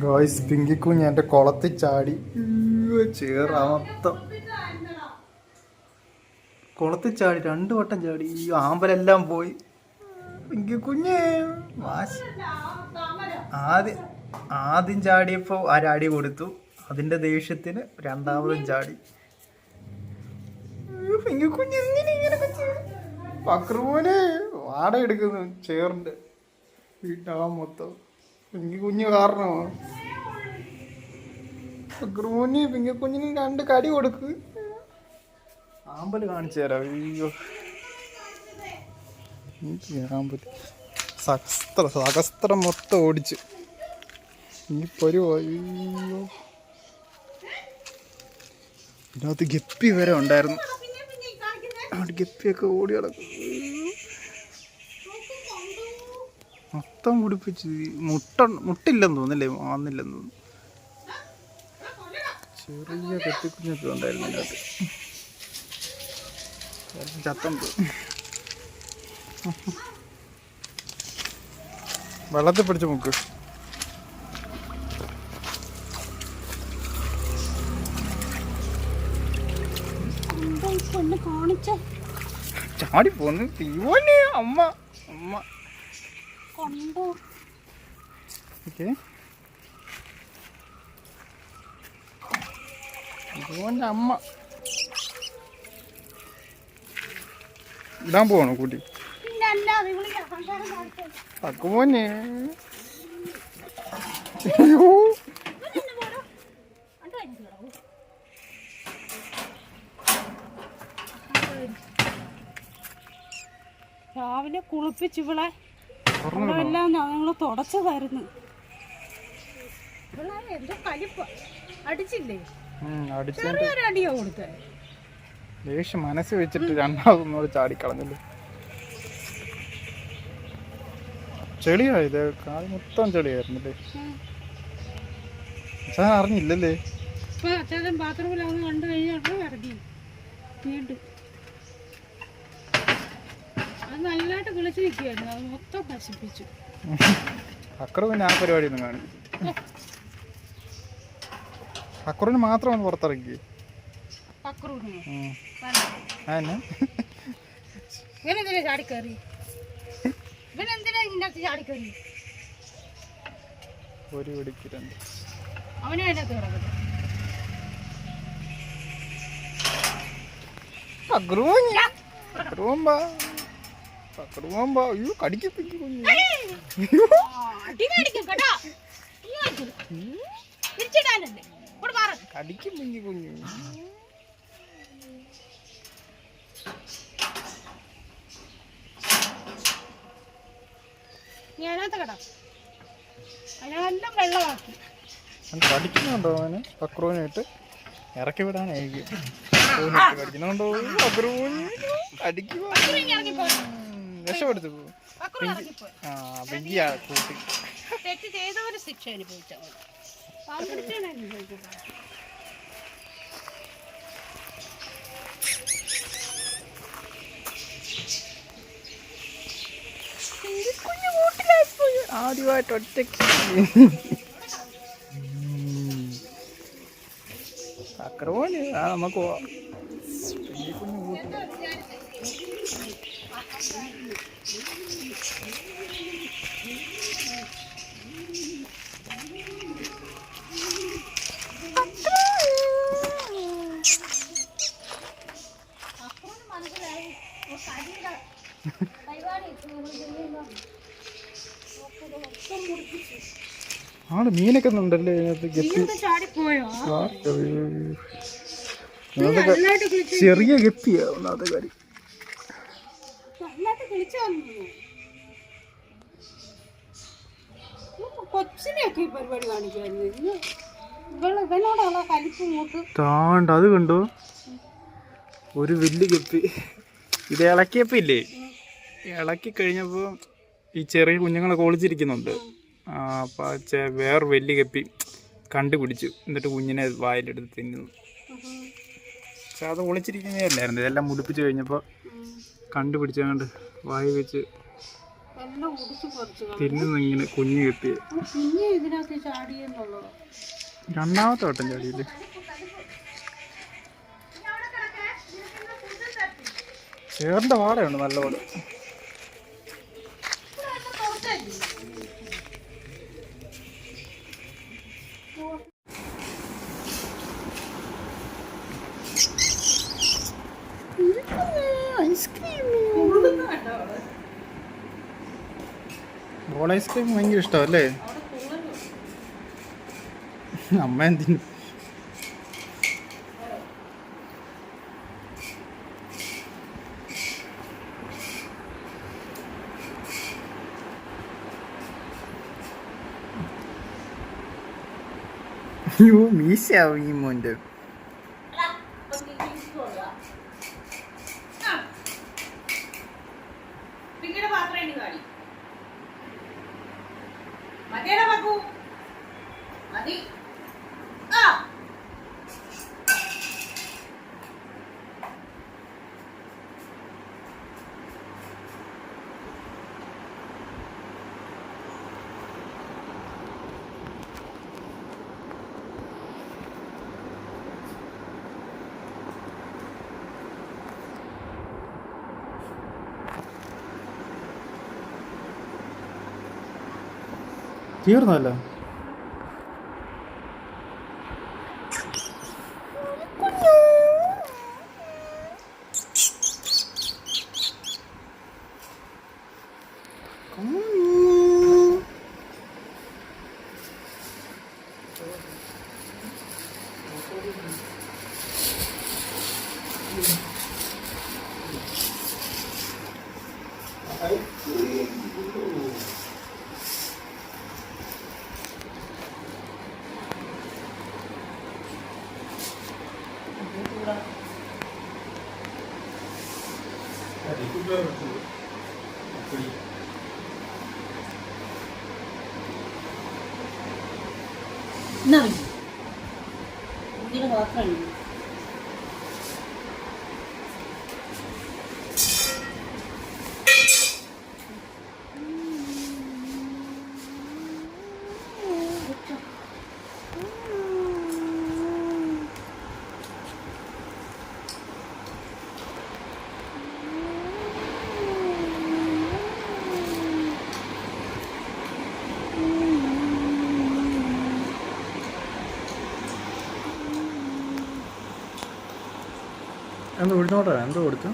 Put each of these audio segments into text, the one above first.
ഗോയ്സ് പിങ്കിക്കുഞ്ഞ് എന്റെ കുളത്തിൽ ചാടി. ചേറ മൊത്തം. ചാടി രണ്ടു വട്ടം ചാടി. ഈ ആമ്പലെല്ലാം പോയി. പിങ്കിക്കുഞ്ഞ് ആദ്യം ആദ്യം ചാടിയപ്പോൾ ആരടി കൊടുത്തു. അതിന്റെ ദേഷ്യത്തിന് രണ്ടാമതും ചാടി. പിങ്കിക്കുഞ്ഞ് ചെയ്യണെ? പക്രുമോനെ വാട എടുക്കുന്നു. ചേറിന്റെ വീട്ടാ മൊത്തം. പിങ്കി കുഞ്ഞ് കാരണമാണ്. ഗ്രൂനി പിങ്കി കുഞ്ഞിന് രണ്ട് കടി കൊടുക്ക്. ആമ്പൽ കാണിച്ചു തരാം. അയ്യോ. ആമ്പൽ സഹസ്ത്ര സഹസ്ത്രം മൊത്തം ഓടിച്ച്. ഇനി പൊരു അയ്യോ. ഇതിനകത്ത് ഗപ്പി വരെ ഉണ്ടായിരുന്നു. അവിടെ ഗപ്പിയൊക്കെ ഓടി കിടക്കും മൊത്തം കുടിപ്പിച്ച് മുട്ട മുട്ടില്ലെന്ന് തോന്നില്ലേ വന്നില്ലെന്ന് തോന്നുന്നു. ചെറിയ കെട്ടിക്കുഞ്ഞൊക്കെ ഉണ്ടായിരുന്നു അതിനകത്ത്. ചത്തം വെള്ളത്തിൽ പിടിച്ച് മുക്ക്. ചാടി പോന്ന്. തീവനെ അമ്മ അമ്മ. കണ്ടോ. ഓക്കെ. തീവന്റെ അമ്മ ഇടാൻ പോവാണോ കൂട്ടി. അക്കുമോനെ അയ്യോ. രാവിലെ കുളിപ്പിച്ച് ഇവിടെ എല്ലാം ഞങ്ങൾ തുടച്ചതായിരുന്നു. മനസ്സ് വെച്ചിട്ട് രണ്ടാമതൊന്നുകൂടെ ചാടിക്കളഞ്ഞില്ലേ? ചെളിയാ ഇത്. കാൽ മൊത്തം ചെളിയായിരുന്നല്ലേ ഞാൻ അറിഞ്ഞില്ലല്ലേ? ഇപ്പൊ അച്ഛൻ ബാത്റൂമിലാവുന്ന കണ്ടു കഴിഞ്ഞാൽ ഇറങ്ങി വീണ്ടും. അത് നല്ലതായിട്ട് കുളിച്ച് നിൽക്കുകയായിരുന്നു അത് മൊത്തം നശിപ്പിച്ചു അക്രു പിന്നെ ആ പരിപാടി ഒന്നും കാണിക്കും അക്രുവിന് മാത്രമാണ് പുറത്തിറക്കി ഇവനെന്തിനാ ചാടിക്കയറി ഒരു പിടിക്ക് രണ്ട് അവനും അതിനകത്ത് കിടക്കട്ടെ അക്രുവാ അക്രുവാ അയ്യോ കുഞ്ഞു കടിക്കും കുഞ്ഞു അതിനെല്ലാം വെള്ളമാക്കി കടിക്കുന്നുണ്ടോ അവന് അക്രുവിനായിട്ട് ഇറക്കി വിടാനായിരിക്കും കടിക്കുന്നുണ്ടോ കടിക്കുവാ ഇനി ഇറങ്ങിപ്പോയി രക്ഷപ്പെടുത്തു. ആ പിങ്കിയാ കൂട്ടി. തെറ്റ് ചെയ്തവര് ശിക്ഷ അനുഭവിച്ചാൽ മതി. പാമ്പിടിച്ചാണ് അനുഭവിക്കുന്നത് ആദ്യമായിട്ട് ഒറ്റയ്ക്ക്. അക്രമോന് ആ നമുക്ക് പോവാം. കുഞ്ഞു കുഞ്ഞ് കൂട്ടി മീനൊക്കെ ഉണ്ടല്ലേ ചെറിയ ഗപ്പിയാ ഒന്നാമത്തെ കാര്യം. കിളിച്ചു വന്നു കൊച്ചിനെയൊക്കെ ഈ പരിപാടി കാണിക്കുമായിരുന്നു ഇന്ന് ഇവനോടുള്ള കലിപ്പ് മൂത്ത് താണ്ട് അത് കണ്ടോ? ഒരു വലിയ കെപ്പി. ഇത് ഇളക്കിയപ്പോ ഇല്ലേ ഇളക്കി കഴിഞ്ഞപ്പോ ഈ ചെറിയ കുഞ്ഞുങ്ങളെ ഒളിച്ചിരിക്കുന്നുണ്ട് ആ അപ്പൊ വേറെ വലിയ കെപ്പി കണ്ടുപിടിച്ചു. എന്നിട്ട് കുഞ്ഞിനെ വായിലെടുത്ത് തിന്നുന്നു പക്ഷെ അത് ഒളിച്ചിരിക്കുന്നേ അല്ലായിരുന്നു. ഇതെല്ലാം മുടിപ്പിച്ച് കഴിഞ്ഞപ്പോൾ കണ്ടുപിടിച്ചങ്ങണ്ട് വായി വെച്ച് തിന്നുന്ന ഇങ്ങനെ കുഞ്ഞു കിട്ടി. രണ്ടാമത്തെ വട്ടം ചാടിയില്ലേ? ചേറിന്റെ വാടയുണ്ട് നല്ലപോലെ. ബോൾ ഐസ്ക്രീം ഭയങ്കര ഇഷ്ടമല്ലേ? അമ്മ എന്തിനു? അയ്യോ മീശയാവും ഈ മോന്റെ. అదేనా మాకు? అది. തീർന്നല്ലോ എന്നാ മതി ഇതിന് എന്ത് ഉഴുന്നോട്ടാ എന്തോ കൊടുത്തു?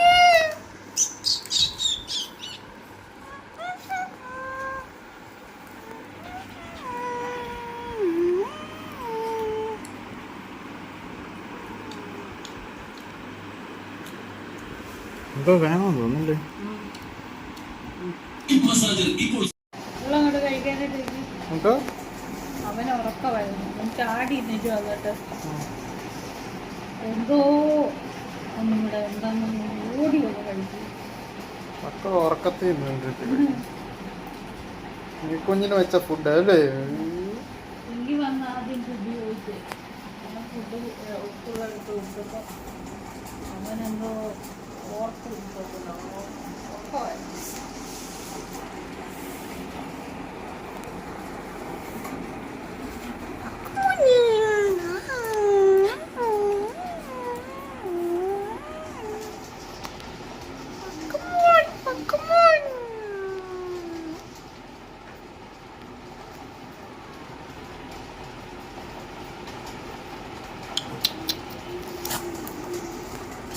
ആ എന്തോ വേണമെന്ന് തോന്നുന്നില്ലേ. എന്തോ? ഉറക്കമായിരുന്നു. അവൻ ചാടി വന്നിട്ട്. എന്തോ? എന്താന്ന് ഓടി ഉറക്കത്തിൽ ഈ കുഞ്ഞിന് വെച്ച ഫുഡ് അല്ലേ? വന്ന് ആദ്യം ഫുഡ് ചോദിച്ച്. ഫുഡ് ഉപ്പുള്ള എടുത്ത് കൊടുത്തപ്പോൾ അവനെന്തോ ഓർത്ത് കൊടുത്തില്ല ഉറക്കമായിരുന്നു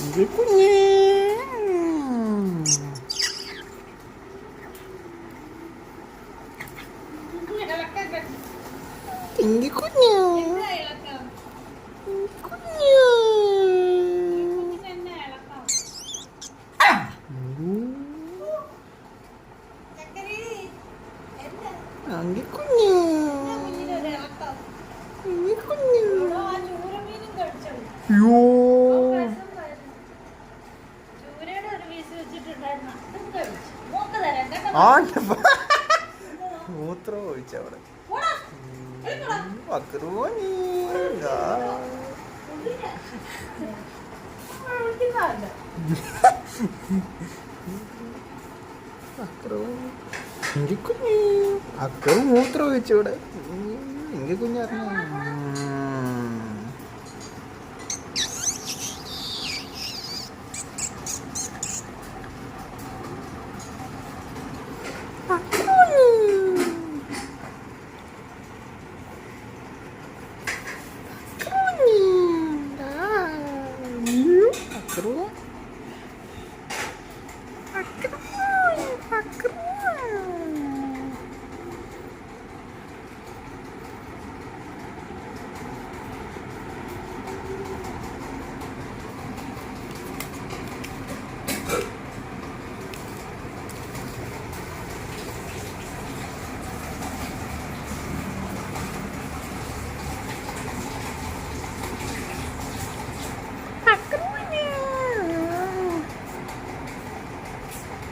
ഇത് കുഞ്ഞേ ഇങ്ങി കുഞ്ഞു കുഞ്ഞു അങ്കി കുഞ്ഞു ഇങ്ങി കുഞ്ഞു ആ മൂത്രം ഒഴിച്ചവിടെ പക്രൂനി കുഞ്ഞ് അക്കറ് മൂത്രം വെച്ചൂടെ എങ്കിൽ കുഞ്ഞറിഞ്ഞ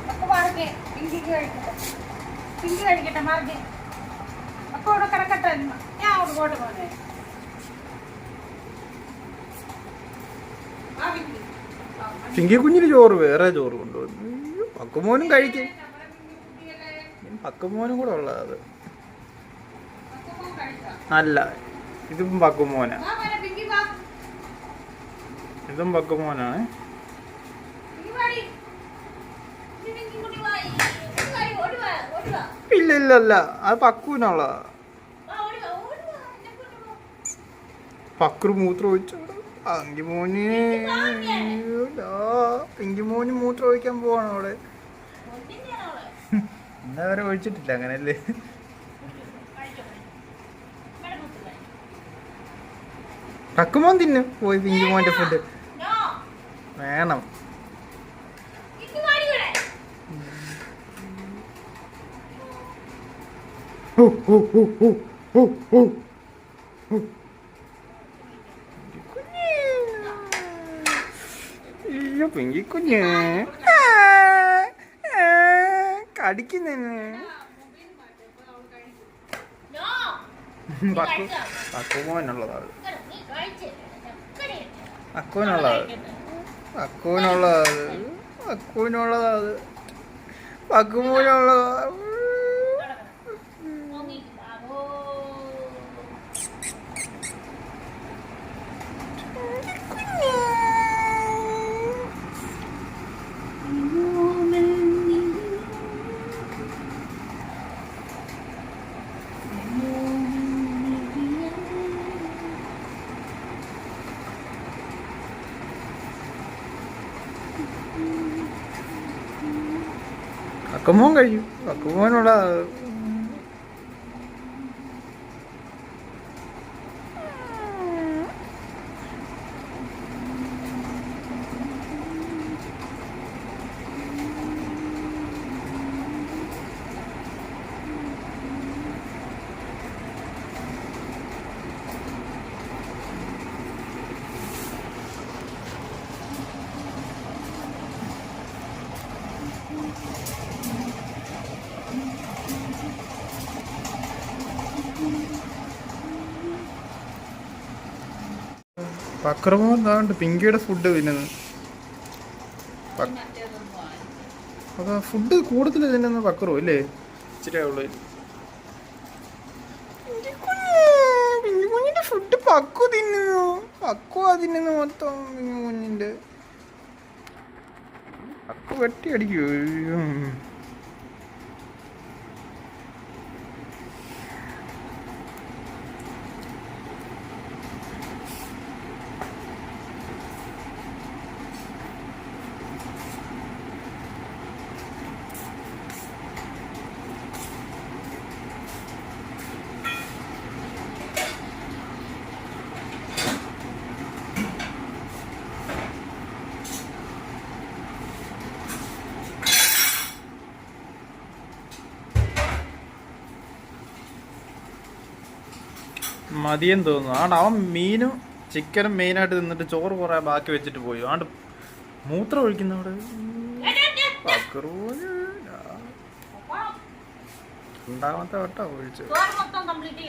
അപ്പൊ മാർഗെ പിങ്കിക്ക് കഴിക്കട്ടെ പിങ്കി മാർഗി അപ്പൊ അവിടെ കിടക്കട്ടെ. ഞാൻ അവിടെ പോലെ ചിങ്കി കുഞ്ഞിന് ചോറ് വേറെ ചോറ് കൊണ്ടുവന്നു പക്കുമോനും കഴിക്കും. പക്കുമോനും കൂടെ ഉള്ളത് അത്. അല്ല ഇതും പക്കുമോനാ. ഇതും പക്കുമോനാണ് പിങ്കി വാടി പിങ്കി, പിങ്കി ഇങ്ങോട്ട് വാ. ഇങ്ങോട്ട് വാടി, ഓടി വാ, ഓടി വാ. ഇല്ല ഇല്ല അല്ല അത് പക്കുവിനുള്ള. പക്രു മൂത്രം ഒഴിച്ചു അങ്കിമോന് പിങ്കിമോന് മൂത്രം ഒഴിക്കാൻ പോവാണ് അവിടെ എന്നാ വരെ ഒഴിച്ചിട്ടില്ല അങ്ങനല്ലേ? പക്കുമോൻ തിന്നു പോയി പിങ്കിമോന്റെ ഫുഡ്. വേണം അയ്യോ പിങ്കി കുഞ്ഞ്. കടിക്കുന്നേ. ചക്കര ഇട്ട്. അക്കുവിനുള്ളത് അക്കുവിനുള്ളത് അക്കുവിനുള്ളതാണ് പക്കുമോനുള്ളതാ അക്കുമോൻ കഴിയും അക്കുമോനുള്ള പക്രമോ എന്താണ്ട് പിങ്കിയുടെ ഫുഡ് തിന്നുന്നു അതാ ഫുഡ് കൂടുതൽ തിന്നുന്ന പക്രോ അല്ലേ ഇച്ചിരി ഉള്ളു. ഫുഡ് പക്കു തിന്നുന്നു. പക്കു തിന്നുന്നു മൊത്തം പിങ്കു കുഞ്ഞിന്റെ പക്കു വെട്ടി അടിക്കൂ മതിയെന്ന് തോന്നുന്നു. ആണ്ട് അവൻ മീനും ചിക്കനും മെയിനായിട്ട് തിന്നിട്ട് ചോറ് കുറെ ബാക്കി വെച്ചിട്ട് പോയി. ആണ്ട് മൂത്രം ഒഴിക്കുന്ന അവിടെ രണ്ടാമത്തെ വട്ടം ഒഴിച്ചു. മൊത്തം കംപ്ലീറ്റ്